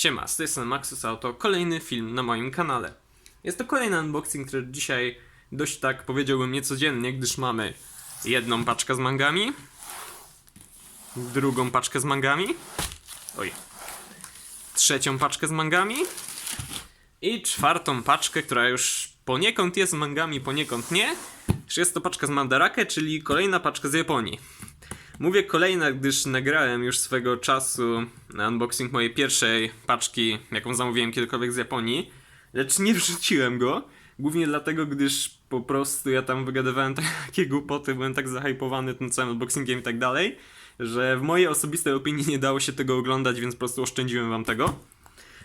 Siema, z tej strony Maxus Auto, kolejny film na moim kanale. Jest to kolejny unboxing, który dzisiaj dość tak powiedziałbym niecodziennie, gdyż mamy jedną paczkę z mangami, drugą paczkę z mangami, oj, trzecią paczkę z mangami i czwartą paczkę, która już poniekąd jest z mangami, poniekąd nie. Jest to paczka z Mandarake, czyli kolejna paczka z Japonii. Mówię kolejna, gdyż nagrałem już swego czasu unboxing mojej pierwszej paczki, jaką zamówiłem kiedykolwiek z Japonii, lecz nie wrzuciłem go. Głównie dlatego, gdyż po prostu ja tam wygadywałem takie głupoty, byłem tak zahypowany tym całym unboxingiem i tak dalej, że w mojej osobistej opinii nie dało się tego oglądać, więc po prostu oszczędziłem wam tego.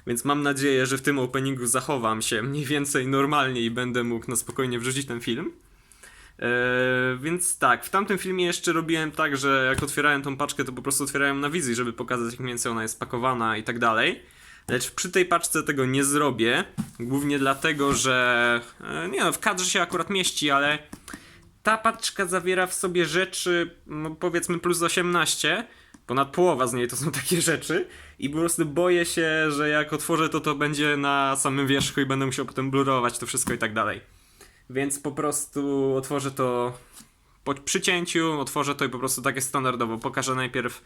Więc mam nadzieję, że w tym openingu zachowam się mniej więcej normalnie i będę mógł na spokojnie wrzucić ten film. Eee, więc tak, w tamtym filmie jeszcze robiłem tak, że jak otwierałem tą paczkę, to po prostu otwierałem na wizji, żeby pokazać jak mniej więcej ona jest pakowana i tak dalej. Lecz przy tej paczce tego nie zrobię, głównie dlatego, że e, nie no, w kadrze się akurat mieści, ale ta paczka zawiera w sobie rzeczy, no powiedzmy plus 18, ponad połowa z niej to są takie rzeczy i po prostu boję się, że jak otworzę to to będzie na samym wierzchu i będę musiał potem blurować to wszystko i tak dalej. Więc po prostu otworzę to po przycięciu, otworzę to i po prostu takie standardowo. Pokażę najpierw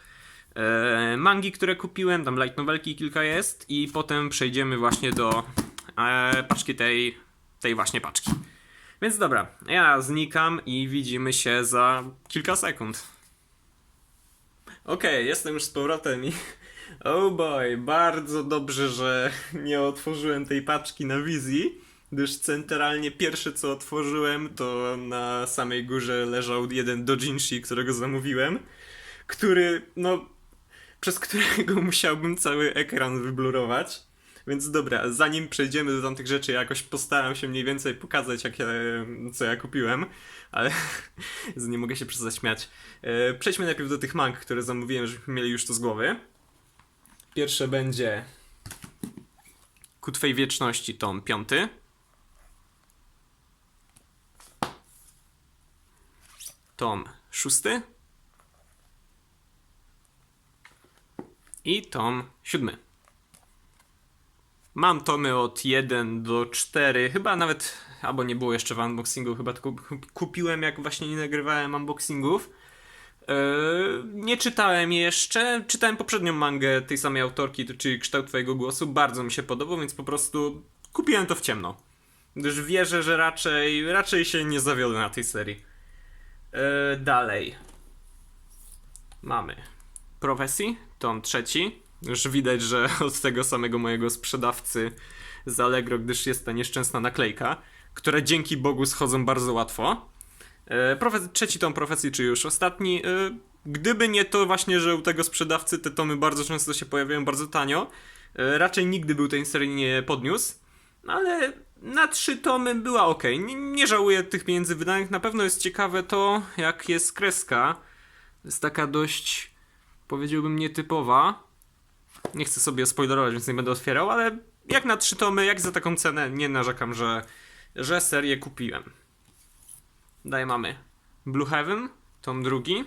e, mangi, które kupiłem, tam light novelki kilka jest i potem przejdziemy właśnie do e, paczki tej, tej właśnie paczki. Więc dobra, ja znikam i widzimy się za kilka sekund. Okej, jestem już z powrotem i... Oh boy, bardzo dobrze, że nie otworzyłem tej paczki na wizji, gdyż centralnie pierwsze co otworzyłem to na samej górze leżał jeden dojinshi, którego zamówiłem, który, no, przez którego musiałbym cały ekran wyblurować. Więc dobra, zanim przejdziemy do tamtych rzeczy, jakoś postaram się mniej więcej pokazać, jak ja, co ja kupiłem, ale nie mogę się przestać śmiać. E, Przejdźmy najpierw do tych mang, które zamówiłem, żebyśmy mieli już to z głowy. Pierwsze będzie Ku Twej Wieczności, tom piąty. Tom szósty. I tom siódmy. Mam tomy od 1 do 4, chyba nawet, albo nie było jeszcze w unboxingu, chyba tylko kupiłem jak właśnie nie nagrywałem unboxingów. Eee, nie czytałem jeszcze, czytałem poprzednią mangę tej samej autorki, czyli Kształt Twojego Głosu, bardzo mi się podobał, więc po prostu kupiłem to w ciemno. Gdyż wierzę, że raczej, raczej się nie zawiodę na tej serii. Eee, dalej. Mamy Profesji, tom trzeci. Już widać, że od tego samego mojego sprzedawcy z Allegro, gdyż jest ta nieszczęsna naklejka, które dzięki Bogu schodzą bardzo łatwo. E, profes- trzeci tom profesji, czy już ostatni. E, gdyby nie to właśnie, że u tego sprzedawcy te tomy bardzo często się pojawiają bardzo tanio, e, raczej nigdy był tej serii nie podniósł, ale na trzy tomy była ok. Nie, nie żałuję tych pieniędzy wydanych. Na pewno jest ciekawe to, jak jest kreska. Jest taka dość, powiedziałbym, nietypowa. Nie chcę sobie spoilerować, więc nie będę otwierał, ale jak na trzy tomy, jak za taką cenę, nie narzekam, że, że serię kupiłem. Dalej mamy Blue Heaven, tom drugi.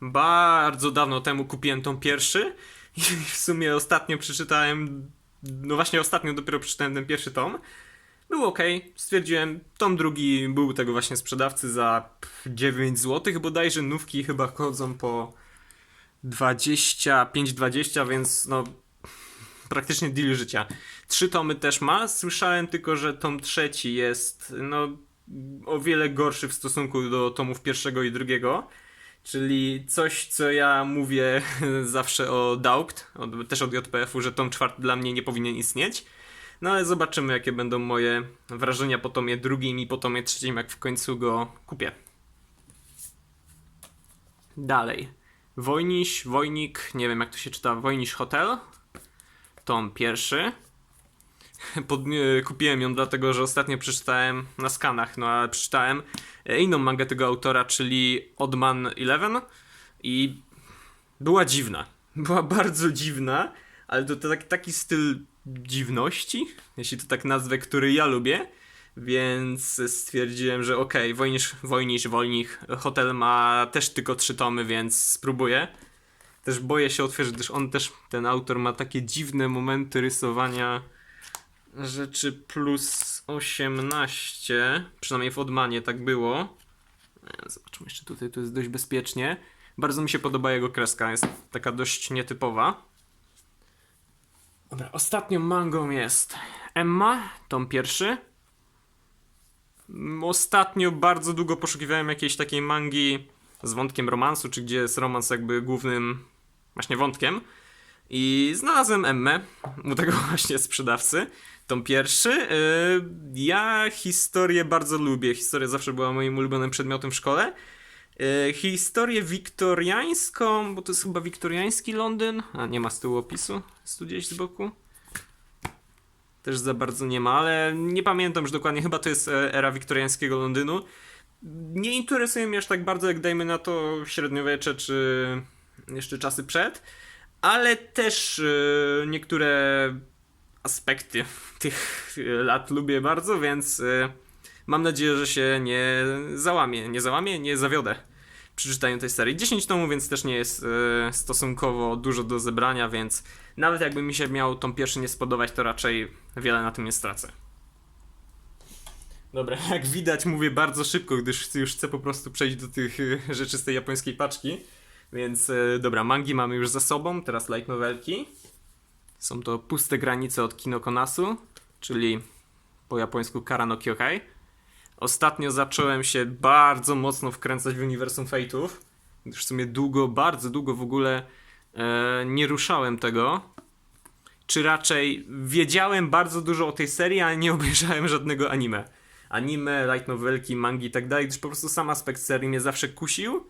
Bardzo dawno temu kupiłem tom pierwszy i w sumie ostatnio przeczytałem, no właśnie ostatnio dopiero przeczytałem ten pierwszy tom. Był ok, stwierdziłem, tom drugi był tego właśnie sprzedawcy za pff, 9 zł, bodajże nówki chyba chodzą po 25-20, więc no praktycznie deal życia. Trzy tomy też ma. Słyszałem tylko, że tom trzeci jest no o wiele gorszy w stosunku do tomów pierwszego i drugiego. Czyli coś, co ja mówię zawsze o Daukt, od, też od JPF-u, że tom czwarty dla mnie nie powinien istnieć. No ale zobaczymy, jakie będą moje wrażenia po tomie drugim i po tomie trzecim, jak w końcu go kupię. Dalej. Wojniś, Wojnik, nie wiem jak to się czyta, Wojniś Hotel. Tom pierwszy. Pod, e, kupiłem ją dlatego, że ostatnio przeczytałem na skanach, no ale przeczytałem e, inną mangę tego autora, czyli Oddman Eleven i była dziwna. Była bardzo dziwna, ale to, to taki, taki styl dziwności, jeśli to tak nazwę, który ja lubię. Więc stwierdziłem, że okej, okay, Wojnisz, Wojnisz, Wolnich, Hotel ma też tylko trzy tomy, więc spróbuję. też boję się otworzyć, gdyż on też, ten autor ma takie dziwne momenty rysowania rzeczy plus 18, przynajmniej w Odmanie tak było. E, Zobaczmy jeszcze tutaj, tu jest dość bezpiecznie. Bardzo mi się podoba jego kreska, jest taka dość nietypowa. Dobra, ostatnią mangą jest Emma, tom pierwszy. Mm, Ostatnio bardzo długo poszukiwałem jakiejś takiej mangi z wątkiem romansu, czy gdzie jest romans jakby głównym właśnie wątkiem. I znalazłem Emmę u tego właśnie sprzedawcy. Tom pierwszy. Yy, Ja historię bardzo lubię. Historia zawsze była moim ulubionym przedmiotem w szkole. Yy, Historię wiktoriańską, bo to jest chyba wiktoriański Londyn. A nie ma z tyłu opisu. Jest tu gdzieś z boku. Też za bardzo nie ma, ale nie pamiętam już dokładnie. Chyba to jest e, era wiktoriańskiego Londynu. Nie interesuje mnie aż tak bardzo, jak dajmy na to średniowiecze, czy jeszcze czasy przed. Ale też e, niektóre aspekty tych e, lat lubię bardzo, więc e, mam nadzieję, że się nie załamię. Nie załamię, nie zawiodę przy czytaniu tej serii. 10 tomów, więc też nie jest e, stosunkowo dużo do zebrania, więc nawet jakby mi się miał tą pierwszy nie spodobać, to raczej wiele na tym nie stracę. Dobra, jak widać mówię bardzo szybko, gdyż już chcę po prostu przejść do tych rzeczy z tej japońskiej paczki. Więc dobra, mangi mamy już za sobą, teraz light novelki. Są to puste granice od Kino Konasu, czyli po japońsku Kara no Kyokai. Ostatnio zacząłem się bardzo mocno wkręcać w uniwersum Fate'ów, gdyż w sumie długo, bardzo długo w ogóle e, nie ruszałem tego. Czy raczej wiedziałem bardzo dużo o tej serii, ale nie obejrzałem żadnego anime. Anime, light novelki, mangi i tak dalej, gdyż po prostu sam aspekt serii mnie zawsze kusił.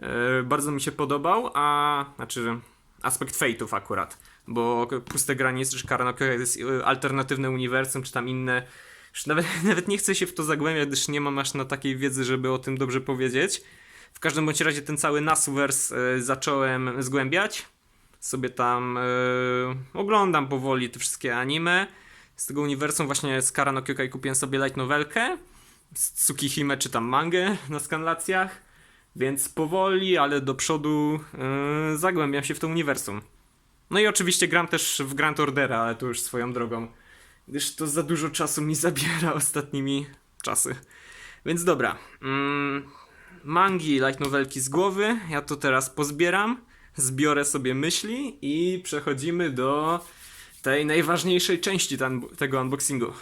E, bardzo mi się podobał, a znaczy aspekt Fate'ów akurat, bo puste granice czy Karano to jest e, alternatywne uniwersum, czy tam inne. Nawet, nawet nie chcę się w to zagłębiać, gdyż nie mam aż na takiej wiedzy, żeby o tym dobrze powiedzieć. W każdym bądź razie ten cały Nasuvers e, zacząłem zgłębiać. Sobie tam e, oglądam powoli te wszystkie anime. Z tego uniwersum właśnie z Kara no Kyokai kupiłem sobie light novelkę. Z Tsukihime czytam mangę na skanlacjach. Więc powoli, ale do przodu yy, zagłębiam się w to uniwersum. No i oczywiście gram też w Grand Ordera, ale to już swoją drogą. Gdyż to za dużo czasu mi zabiera ostatnimi czasy. Więc dobra. Mm, mangi, light novelki z głowy. Ja to teraz pozbieram. Zbiorę sobie myśli i przechodzimy do tej najważniejszej części tego unboxingu.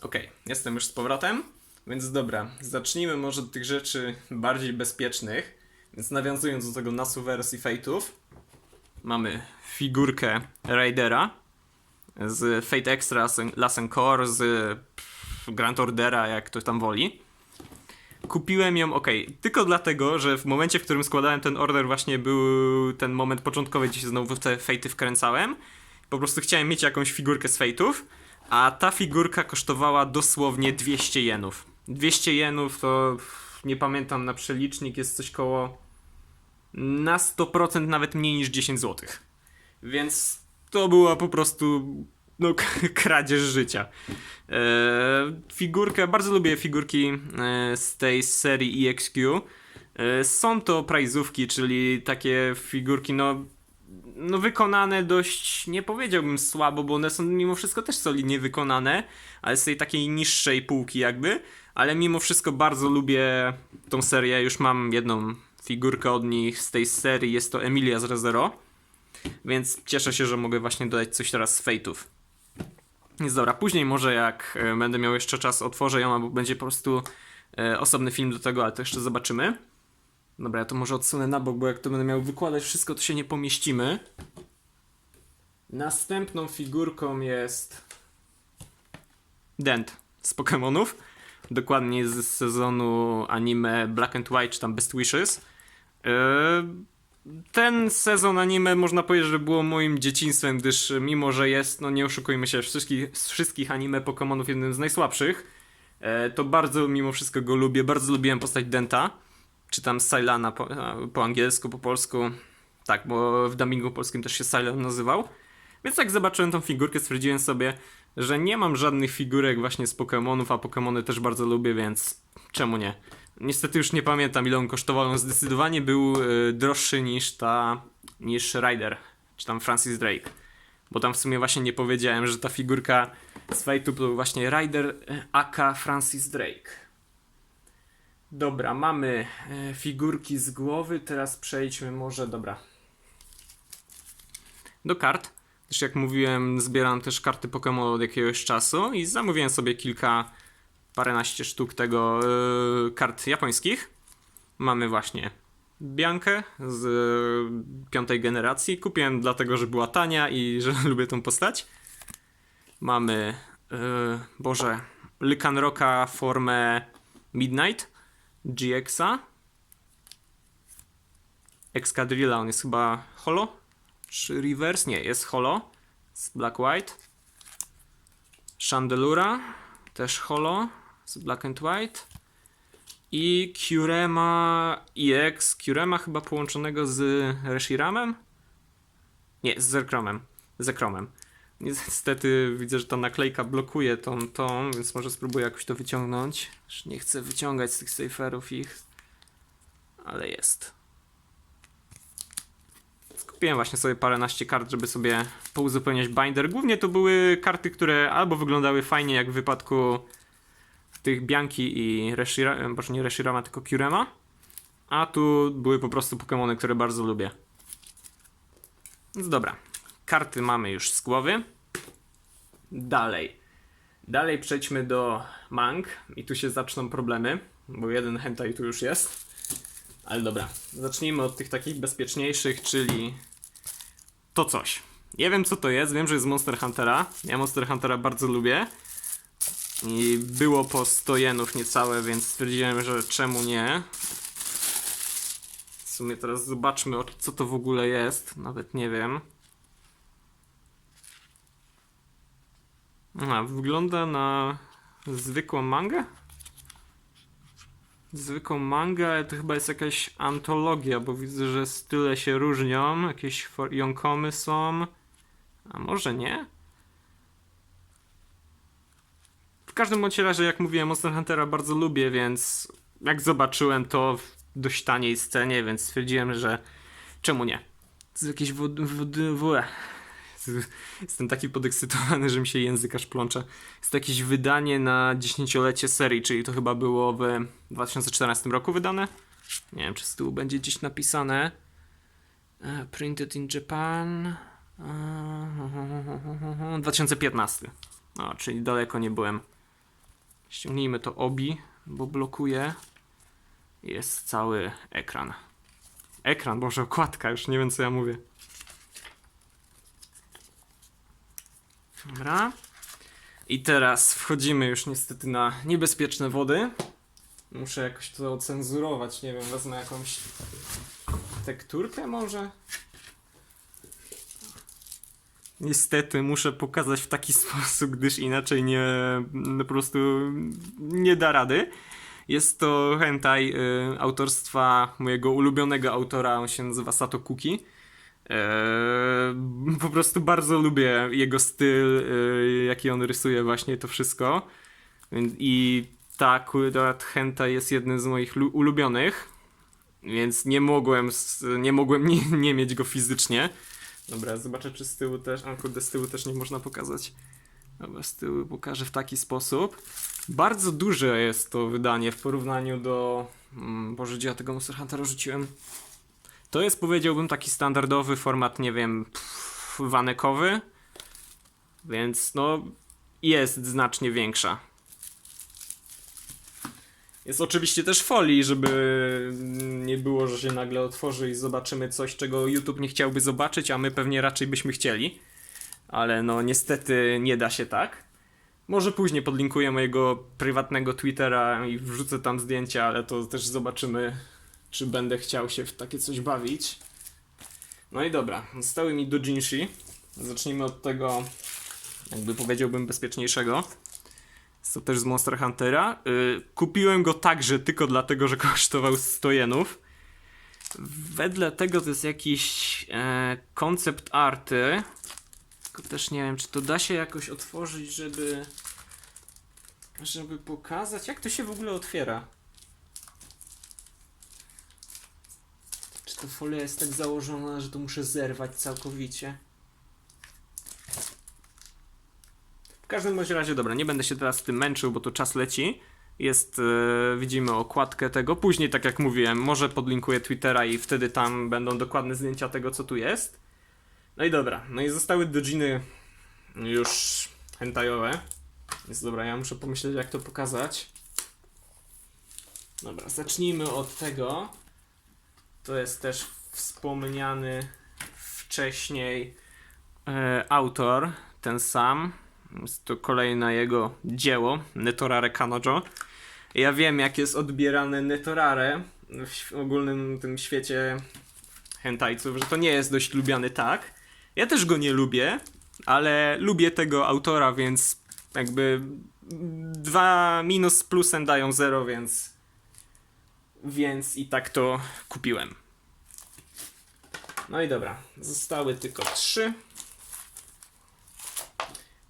Okej, jestem już z powrotem. Więc dobra, zacznijmy może od tych rzeczy bardziej bezpiecznych. Więc nawiązując do tego Nasuvers i Fate'ów, mamy figurkę Raidera z Fate Extra, Lassen Core, z Grand Ordera, jak ktoś tam woli. Kupiłem ją, ok, tylko dlatego, że w momencie, w którym składałem ten order, właśnie był ten moment początkowy, gdzie się znowu w te Fate'y wkręcałem. Po prostu chciałem mieć jakąś figurkę z Fate'ów, a ta figurka kosztowała dosłownie 200 jenów. 200 jenów to nie pamiętam na przelicznik jest coś koło na 100% nawet mniej niż 10 zł. Więc to była po prostu no, kradzież życia. E, figurkę, bardzo lubię figurki e, z tej serii EXQ. E, są to prajzówki, czyli takie figurki, no, no wykonane dość, nie powiedziałbym słabo, bo one są mimo wszystko też solidnie wykonane, ale z tej takiej niższej półki jakby, ale mimo wszystko bardzo lubię tą serię, już mam jedną figurkę od nich z tej serii, jest to Emilia z ReZero, więc cieszę się, że mogę właśnie dodać coś teraz z Fate'ów. Więc dobra, później może jak e, będę miał jeszcze czas, otworzę ją, albo będzie po prostu e, osobny film do tego, ale to jeszcze zobaczymy. Dobra, ja to może odsunę na bok, bo jak to będę miał wykładać wszystko, to się nie pomieścimy. Następną figurką jest Dent z Pokémonów. Dokładnie z sezonu anime Black and White, czy tam Best Wishes. Yy, ten sezon anime można powiedzieć, że było moim dzieciństwem, gdyż mimo, że jest, no nie oszukujmy się, wszystkich, z wszystkich anime Pokémonów jednym z najsłabszych, e, to bardzo mimo wszystko go lubię. Bardzo lubiłem postać Denta. Czytam Cylana po, po angielsku, po polsku. Tak, bo w dubbingu polskim też się Cylan nazywał. Więc jak zobaczyłem tą figurkę, stwierdziłem sobie, że nie mam żadnych figurek właśnie z Pokémonów, a Pokémony też bardzo lubię, więc czemu nie? Niestety już nie pamiętam ile on kosztował. On zdecydowanie był y, droższy niż ta. niż Ryder. Czy tam Francis Drake. Bo tam w sumie właśnie nie powiedziałem, że ta figurka z Fate'u to właśnie Ryder y, aka Francis Drake. Dobra, mamy y, figurki z głowy. Teraz przejdźmy może. Dobra. Do kart. Też jak mówiłem, zbieram też karty Pokémon od jakiegoś czasu i zamówiłem sobie kilka, paręnaście sztuk tego yy, kart japońskich. Mamy właśnie Biankę z yy, piątej generacji. Kupiłem dlatego, że była tania i że lubię tą postać. Mamy, yy, Boże, Lycanroca formę Midnight GX-a. Excadrilla, on jest chyba holo? Czy reverse? Nie, jest holo. Z black white. Chandelura, też holo. Z black and white. I Kurema EX. Kurema chyba połączonego z Reshiramem? Nie, z Zekromem. Zekromem. Niestety widzę, że ta naklejka blokuje tą, tą, więc może spróbuję jakoś to wyciągnąć. Już Nie chcę wyciągać z tych saferów ich. Ale jest. Kupiłem właśnie sobie paręnaście kart, żeby sobie pouzupełniać binder. Głównie to były karty, które albo wyglądały fajnie, jak w wypadku tych Bianki i Reshira, boże nie Reshirama, tylko Kurema. A tu były po prostu Pokémony, które bardzo lubię. Więc dobra. Karty mamy już z głowy. Dalej. Dalej przejdźmy do mang i tu się zaczną problemy, bo jeden hentai tu już jest. Ale dobra, zacznijmy od tych takich bezpieczniejszych, czyli to coś. Nie wiem co to jest, wiem, że jest Monster Huntera. Ja Monster Huntera bardzo lubię. I było po 100 jenów niecałe, więc stwierdziłem, że czemu nie. W sumie teraz zobaczmy, co to w ogóle jest. Nawet nie wiem. Aha, wygląda na zwykłą mangę? Zwykłą mangę, ale to chyba jest jakaś antologia, bo widzę, że style się różnią. Jakieś Yonkomy są. A może nie? W każdym bądź razie, jak mówiłem, Monster Huntera bardzo lubię, więc jak zobaczyłem to w dość taniej scenie, więc stwierdziłem, że czemu nie? To jest jakieś wod... wod... Jestem taki podekscytowany, że mi się język aż plącze. Jest to jakieś wydanie na dziesięciolecie serii, czyli to chyba było w 2014 roku wydane. Nie wiem, czy z tyłu będzie gdzieś napisane. E, Printed in Japan. E, 2015. No, czyli daleko nie byłem. Ściągnijmy to obi, bo blokuje. Jest cały ekran. Ekran, boże, okładka, już nie wiem co ja mówię. Dobra. I teraz wchodzimy już niestety na niebezpieczne wody. Muszę jakoś to ocenzurować, nie wiem, wezmę jakąś tekturkę może? Niestety muszę pokazać w taki sposób, gdyż inaczej nie, no po prostu nie da rady. Jest to hentai y, autorstwa mojego ulubionego autora, on się nazywa Sato Kuki. Eee, po prostu bardzo lubię jego styl, yy, jaki on rysuje właśnie to wszystko. I ta akurat jest jednym z moich lu- ulubionych, więc nie mogłem, nie mogłem nie, nie mieć go fizycznie. Dobra, zobaczę czy z tyłu też, a kurde z tyłu też nie można pokazać. Dobra, z tyłu pokażę w taki sposób. Bardzo duże jest to wydanie w porównaniu do... Mm, Boże, gdzie ja tego Monster Huntera rzuciłem? To jest powiedziałbym taki standardowy format, nie wiem, pff, wanekowy, więc no jest znacznie większa. Jest oczywiście też folii, żeby nie było, że się nagle otworzy i zobaczymy coś, czego YouTube nie chciałby zobaczyć, a my pewnie raczej byśmy chcieli. Ale no niestety nie da się tak. Może później podlinkuję mojego prywatnego Twittera i wrzucę tam zdjęcia, ale to też zobaczymy, czy będę chciał się w takie coś bawić. No i dobra, zostały mi dojinshi. Zacznijmy od tego, jakby powiedziałbym, bezpieczniejszego. Jest to też z Monster Huntera. Yy, kupiłem go także tylko dlatego, że kosztował 100 jenów. Wedle tego to jest jakiś e, koncept arty. Tylko też nie wiem, czy to da się jakoś otworzyć, żeby żeby pokazać, jak to się w ogóle otwiera. Ta folia jest tak założona, że to muszę zerwać całkowicie. W każdym bądź razie, dobra, nie będę się teraz tym męczył, bo to czas leci. Jest, e, widzimy okładkę tego. Później, tak jak mówiłem, może podlinkuję Twittera i wtedy tam będą dokładne zdjęcia tego, co tu jest. No i dobra, no i zostały dojiny już hentajowe. Więc dobra, ja muszę pomyśleć, jak to pokazać. Dobra, zacznijmy od tego. To jest też wspomniany wcześniej e, autor, ten sam. Jest to kolejne jego dzieło, Netorare Kanojo. Ja wiem, jak jest odbierane Netorare w ogólnym tym świecie hentajców, że to nie jest dość lubiany tak. Ja też go nie lubię, ale lubię tego autora, więc jakby dwa minus z plusem dają zero, więc więc i tak to kupiłem. No i dobra, zostały tylko trzy.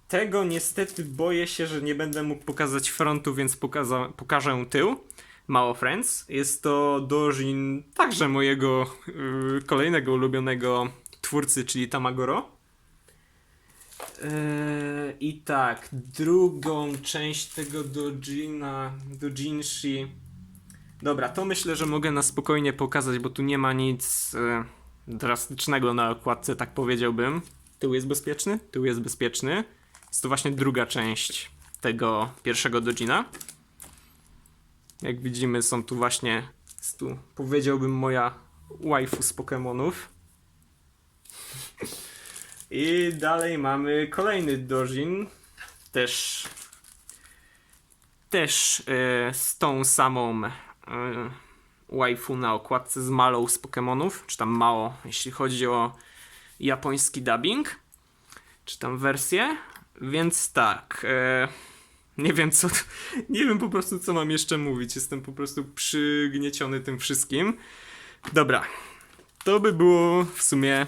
Tego niestety boję się, że nie będę mógł pokazać frontu, więc pokaza- pokażę tył. Mało Friends. Jest to dojin także mojego yy, kolejnego ulubionego twórcy, czyli Tamagoro. Yy, I tak, drugą część tego dojina, dojinshi. Dobra, to myślę, że mogę na spokojnie pokazać, bo tu nie ma nic e, drastycznego na okładce, tak powiedziałbym. Tył jest bezpieczny? Tył jest bezpieczny. Jest to właśnie druga część tego pierwszego dojina. Jak widzimy, są tu właśnie, jest tu, powiedziałbym, moja waifu z Pokémonów. I dalej mamy kolejny dojin, też też e, z tą samą waifu na okładce z Malą z Pokémonów, czy tam Mao, jeśli chodzi o japoński dubbing, czy tam wersję. Więc tak, e, nie wiem co, nie wiem po prostu co mam jeszcze mówić. Jestem po prostu przygnieciony tym wszystkim. Dobra, to by było w sumie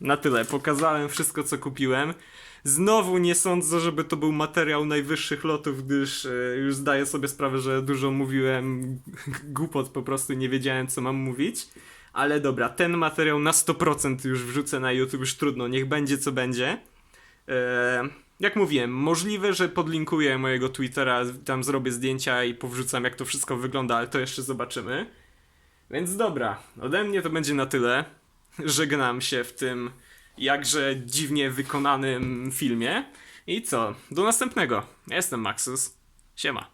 na tyle. Pokazałem wszystko co kupiłem. Znowu nie sądzę, żeby to był materiał najwyższych lotów, gdyż e, już zdaję sobie sprawę, że dużo mówiłem głupot, po prostu nie wiedziałem, co mam mówić. Ale dobra, ten materiał na 100% już wrzucę na YouTube, już trudno, niech będzie co będzie. E, jak mówiłem, możliwe, że podlinkuję mojego Twittera, tam zrobię zdjęcia i powrzucam, jak to wszystko wygląda, ale to jeszcze zobaczymy. Więc dobra, ode mnie to będzie na tyle. Żegnam się w tym jakże dziwnie wykonanym filmie. I co? Do następnego. Jestem Maxus. Siema.